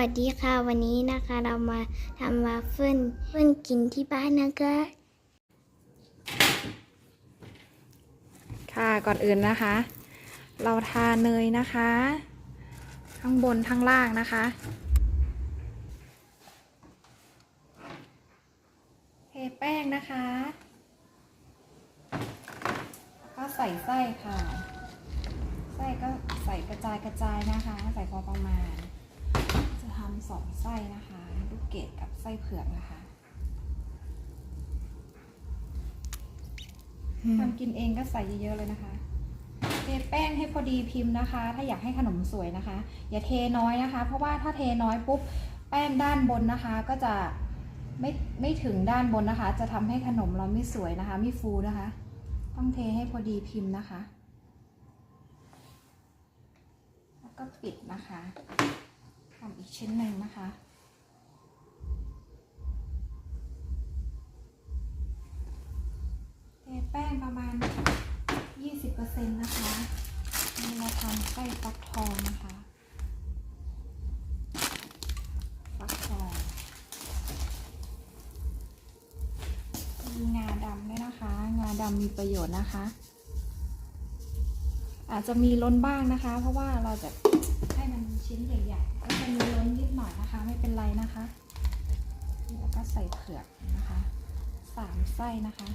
วัสดีค่ะ วันนี้นะคะเรามาทำวาฟเฟิลเฟิลกินที่บ้านนะคะ ค่ะก่อนอื่นนะคะ เราทาเนยนะคะข้างบนข้างล่างนะคะเทแป้งนะคะก็ใส่ไส้ค่ะ ไส้ก็ใส่กระจายกระจายนะคะ ใส่พอประมาณ ทำสองไส้นะคะลูกเกดกับไส้เผือกนะคะทำกินเองก็ใส่เยอะๆเลยนะคะเทแป้งให้พอดีพิมพ์นะคะ ถ้าอยากให้ขนมสวยนะคะ อย่าเทน้อยนะคะ เพราะว่าถ้าเทน้อยปุ๊บแป้งด้านบนนะคะ ก็จะไม่ไม่ถึงด้านบนนะคะ จะทำให้ขนมเราไม่สวยนะคะ ไม่ฟูนะคะ ต้องเทให้พอดีพิมพ์นะคะ แล้วก็ปิดนะคะ ทำอีกชิ้นหนึ่งนะคะ เทแป้งประมาณ 20%นะคะนี่เราทำไส้ฟักทองนะคะฟักทองมีงาดำด้วยนะคะ งาดำมีประโยชน์นะคะ อาจจะมีล้นบ้างนะคะ เพราะว่าเราจะให้มันชิ้นใหญ่ๆ เป็นไรนะคะ แล้วก็ใส่เผือกนะคะสามไส้นะคะ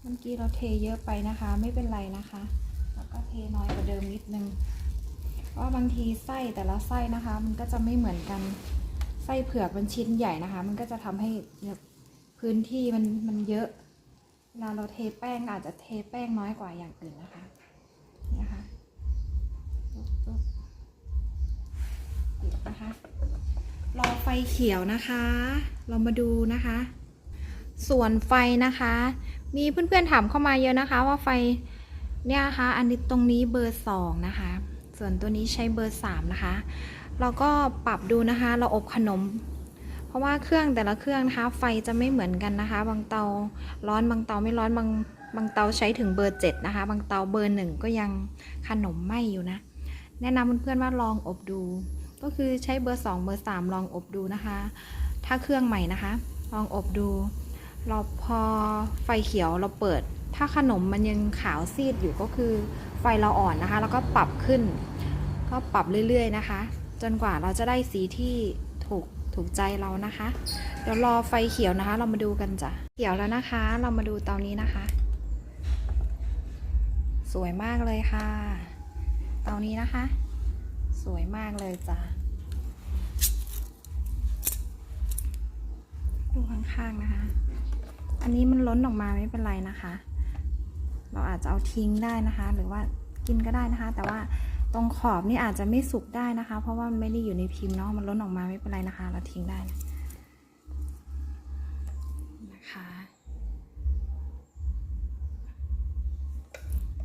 เมื่อกี้เราเทเยอะไปนะคะ ไม่เป็นไรนะคะ แล้วก็เทน้อยกว่าเดิมนิดนึงเพราะบางทีไส้แต่ละไส้นะคะ มันก็จะไม่เหมือนกันไส้เผือกมันชิ้นใหญ่นะคะ มันก็จะทำให้แบบพื้นที่มันมันเยอะเวลาเราเทแป้งอาจจะเทแป้งน้อยกว่าอย่างอื่นนะคะนี่นะคะปุ๊บปุ๊บปิด นะคะ รอไฟเขียวนะคะ เรามาดูนะคะ ส่วนไฟนะคะ มีเพื่อนๆถามเข้ามาเยอะนะคะ ว่าไฟเนี่ยนะคะ อันนี้ตรงนี้เบอร์สองนะคะ ส่วนตัวนี้ใช้เบอร์สามนะคะ เราก็ปรับดูนะคะ เราอบขนม เพราะว่าเครื่องแต่ละเครื่องนะคะ ไฟจะไม่เหมือนกันนะคะ บางเตาร้อนบางเตาไม่ร้อนบางบางเตาใช้ถึงเบอร์เจ็ดนะคะ บางเตาเบอร์หนึ่งก็ยังขนมไหม้อยู่นะ แนะนำเพื่อนๆว่าลองอบดู ก็คือใช้เบอร์สองเบอร์สามลองอบดูนะคะ ถ้าเครื่องใหม่นะคะ ลองอบดู เราพอไฟเขียวเราเปิด ถ้าขนมมันยังขาวซีดอยู่ก็คือไฟเราอ่อนนะคะ แล้วก็ปรับขึ้น ก็ปรับเรื่อยๆนะคะ จนกว่าเราจะได้สีที่ถูกถูกใจเรานะคะ เดี๋ยวรอไฟเขียวนะคะ เรามาดูกันจ้ะ เขียวแล้วนะคะ เรามาดูเตานี้นะคะ สวยมากเลยค่ะ เตานี้นะคะ สวยมากเลยจ้ะดูข้างๆนะคะ อันนี้มันล้นออกมาไม่เป็นไรนะคะ เราอาจจะเอาทิ้งได้นะคะ หรือว่ากินก็ได้นะคะ แต่ว่าตรงขอบนี่อาจจะไม่สุกได้นะคะ เพราะว่ามันไม่ได้อยู่ในพิมพ์เนาะมันล้นออกมาไม่เป็นไรนะคะ เราทิ้งได้นะคะ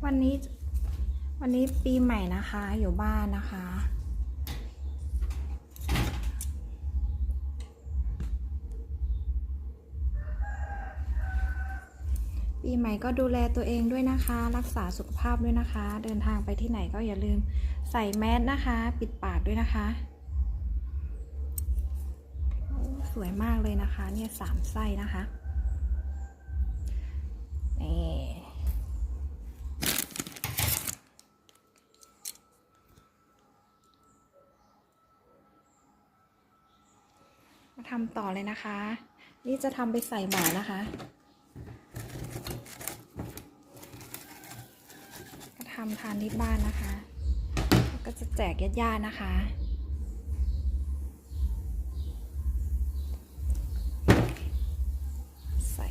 วันนี้ วันนี้ปีใหม่นะคะ อยู่บ้านนะคะ ปีใหม่ก็ดูแลตัวเองด้วยนะคะ รักษาสุขภาพด้วยนะคะ เดินทางไปที่ไหนก็อย่าลืมใส่แมสนะคะ ปิดปากด้วยนะคะ สวยมากเลยนะคะ เนี่ยสามไส้นะคะนี่ มาทำต่อเลยนะคะ นี่จะทำไปใส่หมานะคะ ก็ทำทานที่บ้านนะคะ ก็จะแจกญาติๆนะคะใส่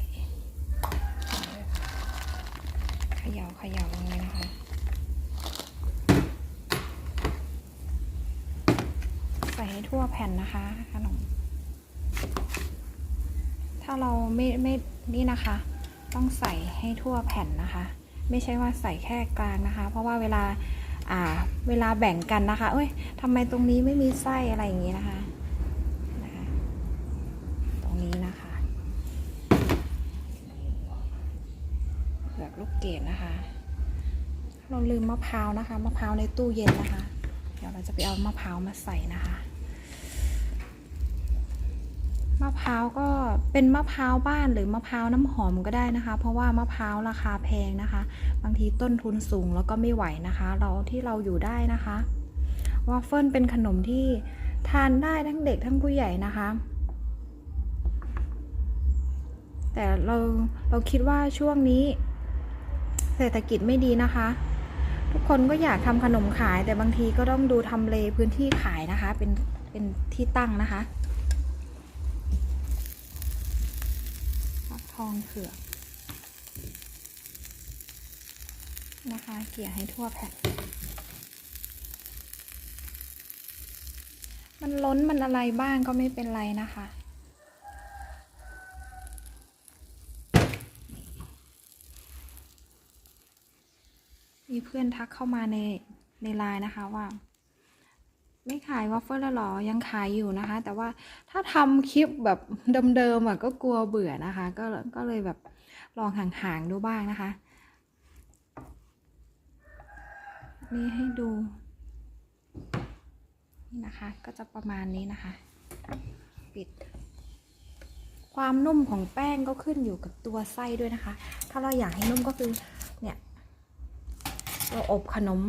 เขย่าเขย่าลงเลยนะคะ ใส่ให้ทั่วแผ่นนะคะขนมาเราไม่ไม่นี่นะคะ ต้องใส่ให้ทั่วแผ่นนะคะ ไม่ใช่ว่าใส่แค่กลางนะคะ เพราะว่าเวลาอ่าเวลาแบ่งกันนะคะ เอ้ยทำไมตรงนี้ไม่มีไส้อะไรอย่างนี้นะคะนะคะตรงนี้นะคะเผือกลูกเกดนะคะ เราลืมมะพร้าวนะคะ มะพร้าวในตู้เย็นนะคะ เดี๋ยวเราจะไปเอามะพร้าวมาใส่นะคะ มะพร้าวก็เป็นมะพร้าวบ้านหรือมะพร้าวน้ำหอมก็ได้นะคะ เพราะว่ามะพร้าวราคาแพงนะคะ บางทีต้นทุนสูงแล้วก็ไม่ไหวนะคะ เราที่เราอยู่ได้นะคะวาฟเฟิลเป็นขนมที่ทานได้ทั้งเด็กทั้งผู้ใหญ่นะคะ แต่เราเราคิดว่าช่วงนี้ เศรษฐกิจไม่ดีนะคะ ทุกคนก็อยากทำขนมขายแต่บางทีก็ต้องดูทำเลพื้นที่ขายนะคะ เป็นเป็นที่ตั้งนะคะ ฟักทองเผือกนะคะ เกี่ยให้ทั่วแผ่น มันล้นมันอะไรบ้างก็ไม่เป็นไรนะคะมีเพื่อนทักเข้ามาในในไลน์นะคะว่า ไม่ขายวอฟเฟิลแล้วหรอ ยังขายอยู่นะคะ แต่ว่าถ้าทำคลิปแบบเดิมๆอะก็กลัวเบื่อนะคะ ก็ก็เลยแบบลองห่างๆดูบ้างนะคะ นี่ให้ดู นี่นะคะ ก็จะประมาณนี้นะคะ ปิด ความนุ่มของแป้งก็ขึ้นอยู่กับตัวไส้ด้วยนะคะ ถ้าเราอยากให้นุ่มก็คือ เนี่ย เราอบขนม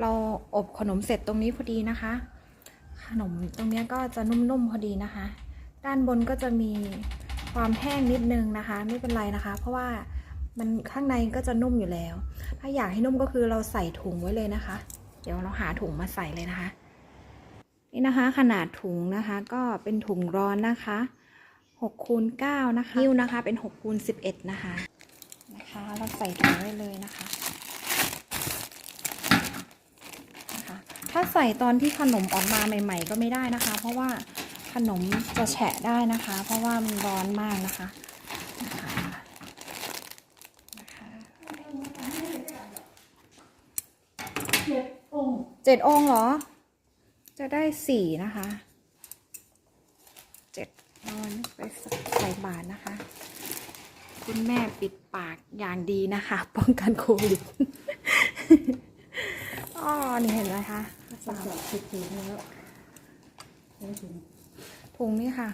เราอบขนมเสร็จตรงนี้พอดีนะคะ นมตรงเนี้ยก็จะนุ่มๆพอดีนะคะ ด้านบนก็จะมีความแห้งนิดนึงนะคะ ไม่เป็นไรนะคะ เพราะว่ามันข้างในก็จะนุ่มอยู่แล้ว ถ้าอยากให้นุ่มก็คือเราใส่ถุงไว้เลยนะคะ เดี๋ยวเราหาถุงมาใส่เลยนะคะ นี่นะคะ ขนาดถุงนะคะก็เป็นถุงร้อนนะคะ6คูณ9นะคะนิ้วนะคะเป็น6คูณ11นะคะนะคะ เราใส่ถุงไว้เลยนะคะนะคะถ้า ใส่ตอนที่ขนมออกมาใหม่ ๆ ก็ไม่ได้นะคะ เพราะว่าขนมจะแฉะได้นะคะ เพราะว่ามันร้อนมากนะคะนะคะเจ็ดองเจ็ดองเหรอ จะได้สี่นะคะเจ็ดนอนไปใส่บาทนะคะ คุณแม่ปิดปากอย่างดีนะคะ ป้องกันโควิดอ๋อนี่เห็นไหมคะ สักแบบสิบสี่แล้วไม่ถึงถุงนี่ค่ะ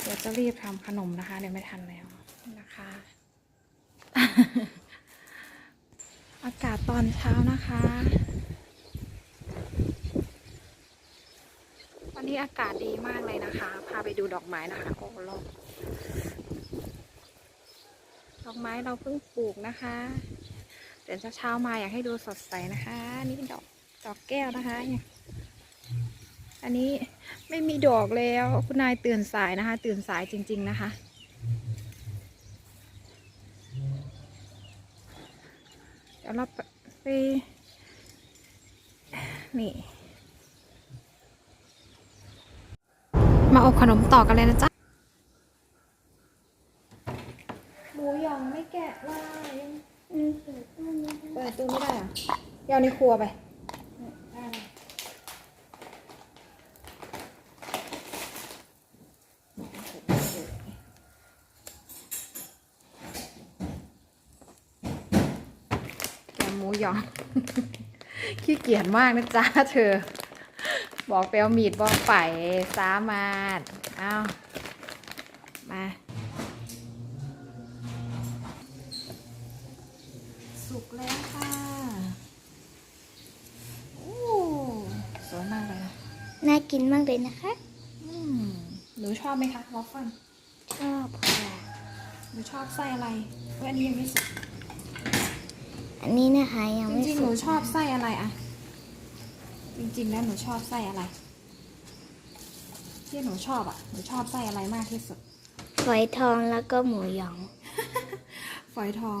เดี๋ยวจะรีบทำขนมนะคะ เดี๋ยวไม่ทันแล้วนะคะ อากาศตอนเช้านะคะ วันนี้อากาศดีมากเลยนะคะ พาไปดูดอกไม้นะคะ โอ้โลกดอกไม้เราเพิ่งปลูกนะคะ เดี๋ยวเช้าๆมาอยากให้ดูสดใสนะคะนี่เป็นดอกดอกแก้วนะคะอันนี้ไม่มีดอกแล้วคุณนายตื่นสายนะคะ ตื่นสายจริง ๆ นะคะเดี๋ยวเราไปนี่มาอบขนมต่อกันเลยนะจ๊ะหมูหยองไม่แกะว่ายัง อืมเปิด ตู้นี้ได้เปิดตู้ไม่ได้อะเดี๋ยวเอาในครัวไปได้เลยแกงหมูหยอง ขี้เกียจมากนะจ๊ะเธอ บอกไปเอามีดบอกไปสามารถเอามา สุกแล้วค่ะ โอ้สวยมากเลยนะ น่า กินมากเลยนะคะอืมหนูชอบไหมคะวอฟเฟิลชอบค่ะหนูชอบไส้อะไรเอ้ยอันนี้ยังไม่สุกอันนี้นะคะยังจไม่ริงๆหสุนูกชอบไส้อะไรอะจริงๆแล้วหนูชอบไส้อะไร ที่หนูชอบอะหนูชอบไส้อะไรมากที่สุด ฝอยทองแล้วก็หมูหยอง ฝอยทอง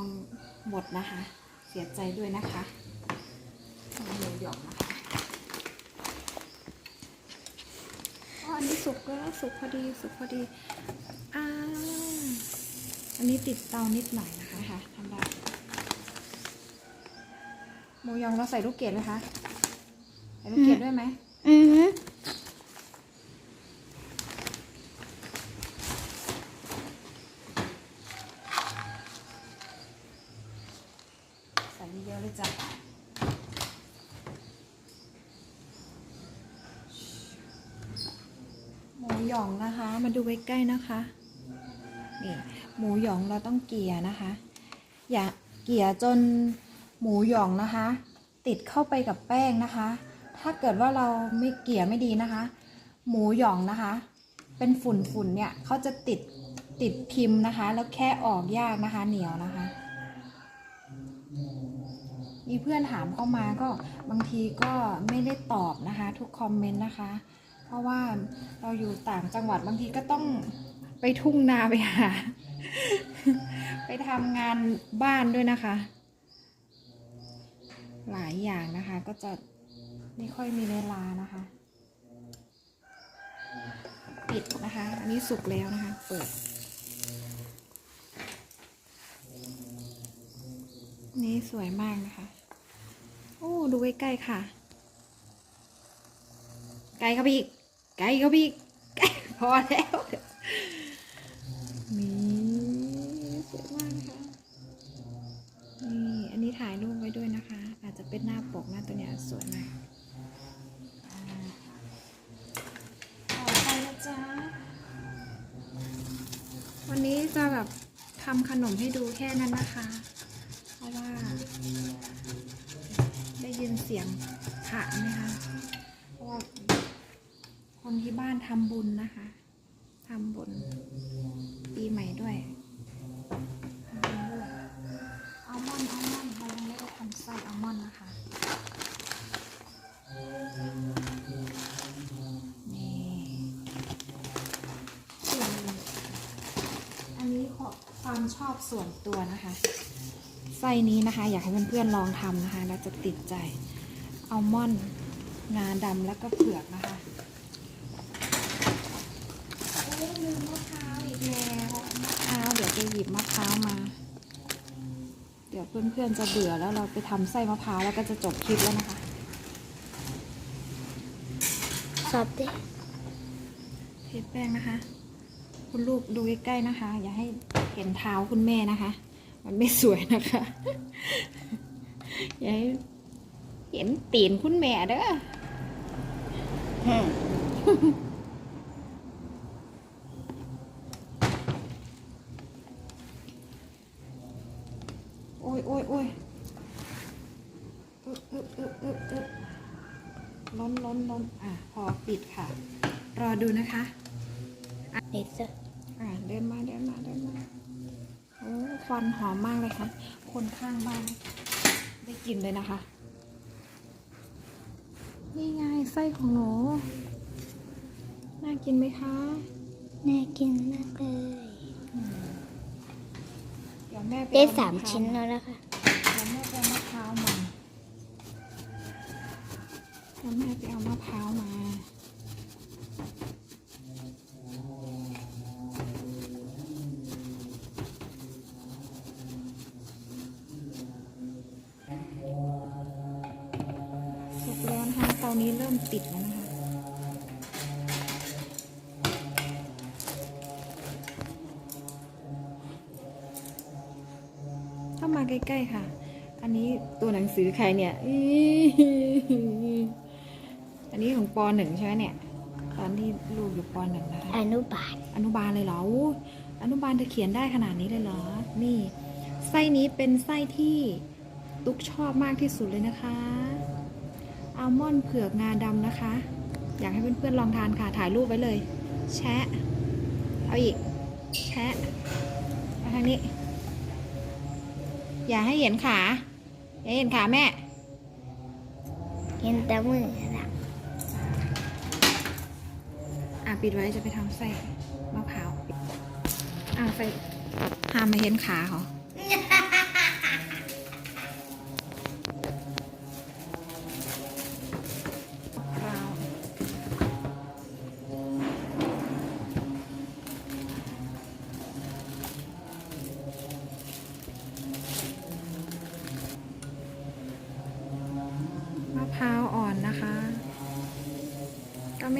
หมดนะคะ เสียใจด้วยนะคะหมูหยองนะคะอ๋ออันนี้ สุกแล้วสุกพอดีสุกพอดีอ่าอันนี้ติดเตานิดหน่อยนะคะค่ะทำได้หมูยองเราใส่ลูกเกดไหมคะใส่ลูกเกดด้วยไหมอือฮึ เลยจ้ะหมูหยองนะคะ มา ดูใกล้ๆนะคะนี่หมูหยองเราต้องเกลี่ยนะคะ อย่าเกลี่ยจนหมูหยองนะคะ ติดเข้าไปกับแป้งนะคะ ถ้าเกิดว่าเราไม่เกลี่ยไม่ดีนะคะ หมูหยองนะคะ เป็นฝุ่นฝุ่นๆเนี่ยเขาจะติดติดพิมพ์นะคะ แล้วแค่ออกยากนะคะ เหนียวนะคะมีเพื่อนถามเข้ามาก็บางทีก็ไม่ได้ตอบนะคะ ทุกคอมเมนต์นะคะ ราะว่าเราอยู่ต่างจังหวัดบางทีก็ต้องไปทุ่งนาไปหา ไปทำงานบ้านด้วยนะคะ หลายอย่างนะคะ ก็จะไม่ค่อยมีเวลานะคะ ปิดนะคะ อันนี้สุกแล้วนะคะ เปิด นี่สวยมากนะคะ โอ้ ดูใกล้ๆค่ะ ไกลเข้าไปอีก ไกลเข้าไปอีกไกลพอแล้วนี่สวยมากนะคะนี่อันนี้ถ่ายรูปไว้ด้วยนะคะ อาจจะเป็นหน้าปกหน้าตัวเนี้ยสวยมากอ่าต่อไปนะจ๊ะวันนี้จะแบบทำขนมให้ดูแค่นั้นนะคะ เพราะว่า ได้ยินเสียงพระไหมคะเพราะว่า คนที่บ้านทำบุญนะคะทำบุญปีใหม่ด้วยอัลมอนด์อัลมอนด์เรายังไม่ได้ทำไส้อัลมอนด์นะคะนี่อันนี้ขอความชอบส่วนตัวนะคะไส้นี้นะคะ อยากให้เพื่อนๆลองทำนะคะ แล้วจะติดใจอัลมอนด์งาดำแล้วก็เผือกนะคะโอ้ลืมมะพร้าวอีกแล้วมะ พร้าวเดี๋ยวจะหยิบมะพร้าวมา เดี๋ยวเพื่อนๆจะเบื่อแล้วเราไปทำไส้มะพร้าวแล้วก็จะจบคลิปแล้วนะคะสอบดิเทแป้งนะคะ คุณลูกดูใกล้ๆนะคะ อย่าให้เห็นเท้าคุณแม่นะคะ มันไม่สวยนะคะ อย่าให้เห็นตีนคุณแม่เด้อ อ้ยโอ้ยโอ้ยอึ๊บอึ๊บอึ๊บอึ๊บอึ๊บล้นล้นล้นอะ พอปิดค่ะ รอดูนะคะเด็ดจ้ะอ่าเดินมาเดินมาเดินมาโอ้ควันหอมมากเลยค่ะ คนข้างบ้านได้กลิ่นเลยนะคะ นี่ไงไส้ของหนู น่ากินไหมคะ น่ากินมากเลยเดี๋ยวแม่ไปได้เอสามะพร้วชิ้นแล้วนะคะเดี๋ยวแม่ไปเอามะพร้าวมาเดี๋ยวแม่ไปเอามะพร้าวมา มาใกล้ๆค่ะ อันนี้ตัวหนังสือใครเนี่ยอีอันนี้ของปหนึ่งใช่ไหมเนี่ย ตอนที่ลูกอยู่ปหนึ่งนะคะอนุบาล อนุบาลเลยเหรออู้อนุบาลจะเขียนได้ขนาดนี้เลยเหรอ นี่ ไส้นี้เป็นไส้ที่ตุ๊กชอบมากที่สุดเลยนะคะอัลมอนด์เผือกงาดำนะคะ อยากให้เพื่อนๆลองทานค่ะ ถ่ายรูปไว้เลย แชะ เอาอีก แชะมาทางนี้ อย่าให้เห็นขา อย่าให้เห็นขาแม่ เห็นแต่มือละอะปิดไว้จะไปทำไส้มะพร้าวอะใส่ห้ามมาเห็นขาเขาม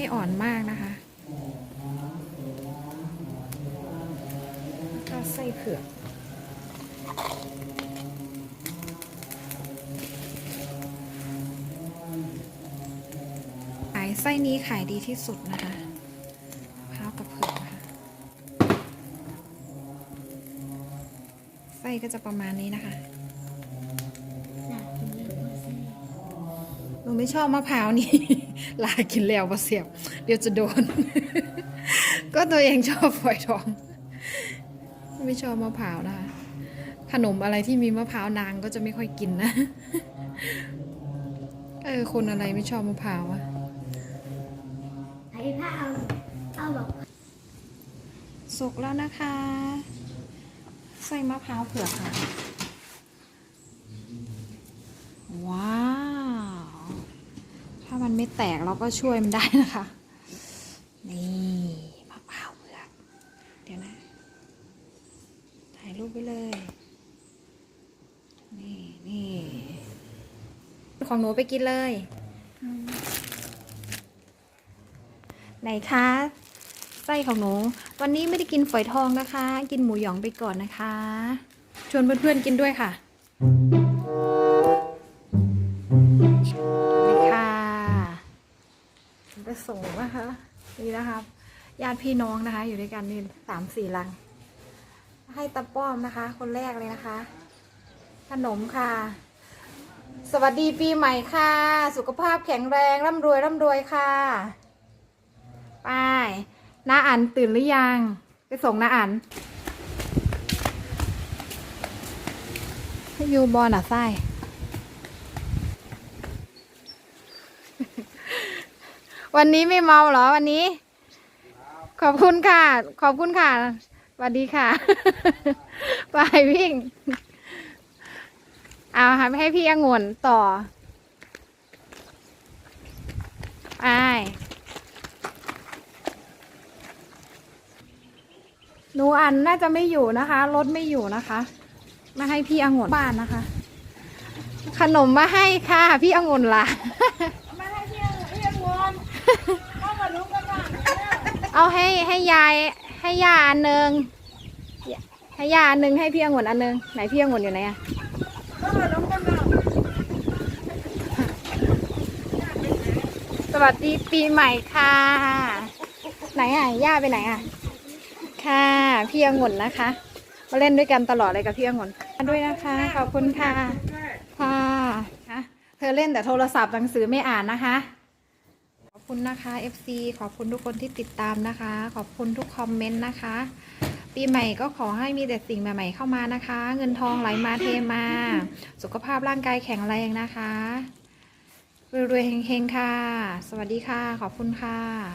ไม่อ่อนมากนะคะ ก็ไส้เผือกขายไส้นี้ขายดีที่สุดนะคะข้าวกับเผือกค่ะไส้ก็จะประมาณนี้นะคะ ไม่ชอบมะพร้าวนี่ลากินแล้วปะเสียบ เดี๋ยวจะโดน ก็ตัวเองชอบฝอยทอง ไม่ชอบมะพร้าวนะคะขนมอะไรที่มีมะพร้าวนางก็จะไม่ค่อยกินนะ เออ คนอะไรไม่ชอบมะพร้าวอะไอ้ผ้าเอาเอาแบบสุกแล้วนะคะ ใส่มะพร้าวเผือกค่ะ ว้าว ถ้ามัน ไม่แตกเราก็ช่วยมันได้นะคะ นี่มะพร้าวเผือกเดี๋ยวนะ ถ่ายรูปไปเลย นี่นี่ของหนูไปกินเลย ไหนคะไส้ของหนู วันนี้ไม่ได้กินฝอยทองนะคะ กินหมูหยองไปก่อนนะคะ ชวนเพื่อนๆกินด้วยค่ะ ส่งนะคะ นี่นะคะญาติพี่น้องนะคะ อยู่ด้วยกันนี่สามสี่ลัง ให้ตาป้อมนะคะ คนแรกเลยนะคะ ขนมค่ะ สวัสดีปีใหม่ค่ะ สุขภาพแข็งแรงร่ำรวยร่ำรวยค่ะไปน้าอันตื่นหรือยัง ไปส่งน้าอันให้ยูบอลอะไส้ วันนี้ไม่เมาเหรอวันนี้ ขอบคุณค่ะ ขอบคุณค่ะสวัสดีค่ะ ไปวิ่ง เอาค่ะไม่ให้พี่องุ่นต่อไปหนูอันน่าจะไม่อยู่นะคะ รถไม่อยู่นะคะ มาให้พี่องุ่นบ้านนะคะ ขนมมาให้ค่ะ พี่องุ่นล่ะ มาให้พี่พี่งวนเข้ามาลุ้นกันหน่อย เอาให้ให้ยายให้ยาอันหนึ่งให้ยาอันหนึ่งให้พี่องุ่นอันหนึ่งไหนพี่องุ่นอยู่ไหนอะเข้ามาลุ้นกันหน่อยสวัสดีปีใหม่ค่ะ ไหนอะย่าไปไหนอะค่ะ พี่องุ่นนะคะมาเล่นด้วยกันตลอดเลยกับพี่องุ่นด้วยนะคะ ขอบคุณค่ะค่ะเธอเล่นแต่โทรศัพท์หนังสือไม่อ่านนะคะ คุณนะคะ FC ขอบคุณทุกคนที่ติดตามนะคะ ขอบคุณทุกคอมเมนต์นะคะ ปีใหม่ก็ขอให้มีแต่สิ่งใหม่ๆเข้ามานะคะ เงินทองไหลมาเทมา สุขภาพร่างกายแข็งแรงนะคะรวยๆเฮงๆค่ะ สวัสดีค่ะ ขอบคุณค่ะ